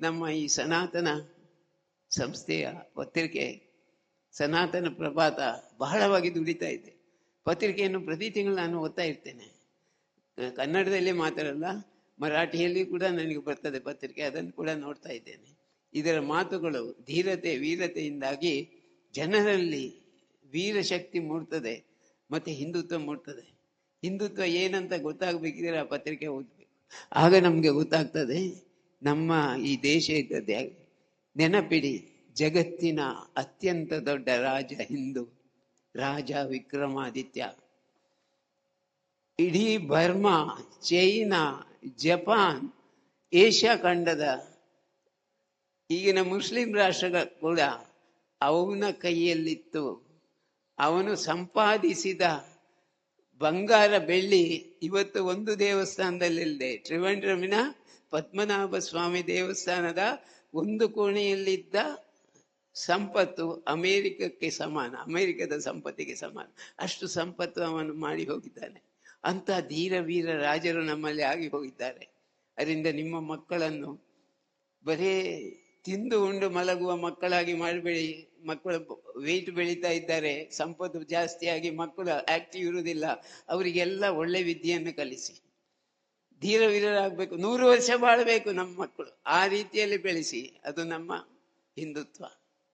ನಮ್ಮ ಈ ಸನಾತನ ಸಂಸ್ಥೆಯ ಪತ್ರಿಕೆ, ಸನಾತನ ಪ್ರಭಾತ ಬಹಳವಾಗಿ ದುಡಿತಾ ಇದೆ. ಪತ್ರಿಕೆಯನ್ನು ಪ್ರತಿ ತಿಂಗಳು ನಾನು ಓದ್ತಾ ಇರ್ತೇನೆ. ಕನ್ನಡದಲ್ಲಿ ಮಾತ್ರ ಅಲ್ಲ ಮರಾಠಿಯಲ್ಲಿ ಕೂಡ ನನಗೆ ಬರ್ತದೆ ಪತ್ರಿಕೆ, ಅದನ್ನು ಕೂಡ ನೋಡ್ತಾ ಇದ್ದೇನೆ. ಇದರ ಮಾತುಗಳು ಧೀರತೆ, ವೀರತೆಯಿಂದಾಗಿ ಜನರಲ್ಲಿ ವೀರಶಕ್ತಿ ಮೂಡ್ತದೆ, ಮತ್ತೆ ಹಿಂದುತ್ವ ಮೂಡ್ತದೆ. ಹಿಂದುತ್ವ ಏನಂತ ಗೊತ್ತಾಗಬೇಕಿದ್ರೆ ಆ ಪತ್ರಿಕೆ ಓದಬೇಕು. ಆಗ ನಮಗೆ ಗೊತ್ತಾಗ್ತದೆ ನಮ್ಮ ಈ ದೇಶದ ನೆನಪಿಡಿ, ಜಗತ್ತಿನ ಅತ್ಯಂತ ದೊಡ್ಡ ರಾಜ ಹಿಂದೂ, ರಾಜ ವಿಕ್ರಮಾದಿತ್ಯ. ಇಡೀ ಬರ್ಮಾ, ಚೈನಾ, ಜಪಾನ್, ಏಷ್ಯಾ ಖಂಡದ ಈಗಿನ ಮುಸ್ಲಿಂ ರಾಷ್ಟ್ರಗಳ ಕೂಡ ಅವನ ಕೈಯಲ್ಲಿತ್ತು. ಅವನು ಸಂಪಾದಿಸಿದ ಬಂಗಾರ ಬೆಳ್ಳಿ ಇವತ್ತು ಒಂದು ದೇವಸ್ಥಾನದಲ್ಲಿಲ್ಲದೆ ತ್ರಿವಂಡ್ರಮಿನ ಪದ್ಮನಾಭ ಸ್ವಾಮಿ ದೇವಸ್ಥಾನದ ಒಂದು ಕೋಣೆಯಲ್ಲಿದ್ದ ಸಂಪತ್ತು ಅಮೇರಿಕಕ್ಕೆ ಸಮಾನ, ಅಮೇರಿಕದ ಸಂಪತ್ತಿಗೆ ಸಮಾನ. ಅಷ್ಟು ಸಂಪತ್ತು ಅವನು ಮಾಡಿ ಹೋಗಿದ್ದಾನೆ. ಅಂತ ಧೀರ ವೀರ ರಾಜರು ನಮ್ಮಲ್ಲಿ ಆಗಿ ಹೋಗಿದ್ದಾರೆ. ಅದರಿಂದ ನಿಮ್ಮ ಮಕ್ಕಳನ್ನು ಬರೇ ತಿಂದು ಉಂಡು ಮಲಗುವ ಮಕ್ಕಳಾಗಿ ಮಾಡಬೇಡಿ. ಮಕ್ಕಳು ವೆಯ್ಟ್ ಬೆಳೀತಾ ಇದ್ದಾರೆ. ಸಂಪತ್ತು ಜಾಸ್ತಿಯಾಗಿ ಮಕ್ಕಳು ಆಕ್ಟಿವ್ ಇರುವುದಿಲ್ಲ. ಅವರಿಗೆಲ್ಲ ಒಳ್ಳೆ ವಿದ್ಯೆಯನ್ನು ಕಲಿಸಿ. ಧೀರ ವೀರರಾಗಬೇಕು ನೂರು ವರ್ಷ ಬಾಳಬೇಕು ನಮ್ಮ ಮಕ್ಕಳು. ಆ ರೀತಿಯಲ್ಲಿ ಬೆಳೆಸಿ ಅದು ನಮ್ಮ ಹಿಂದುತ್ವ.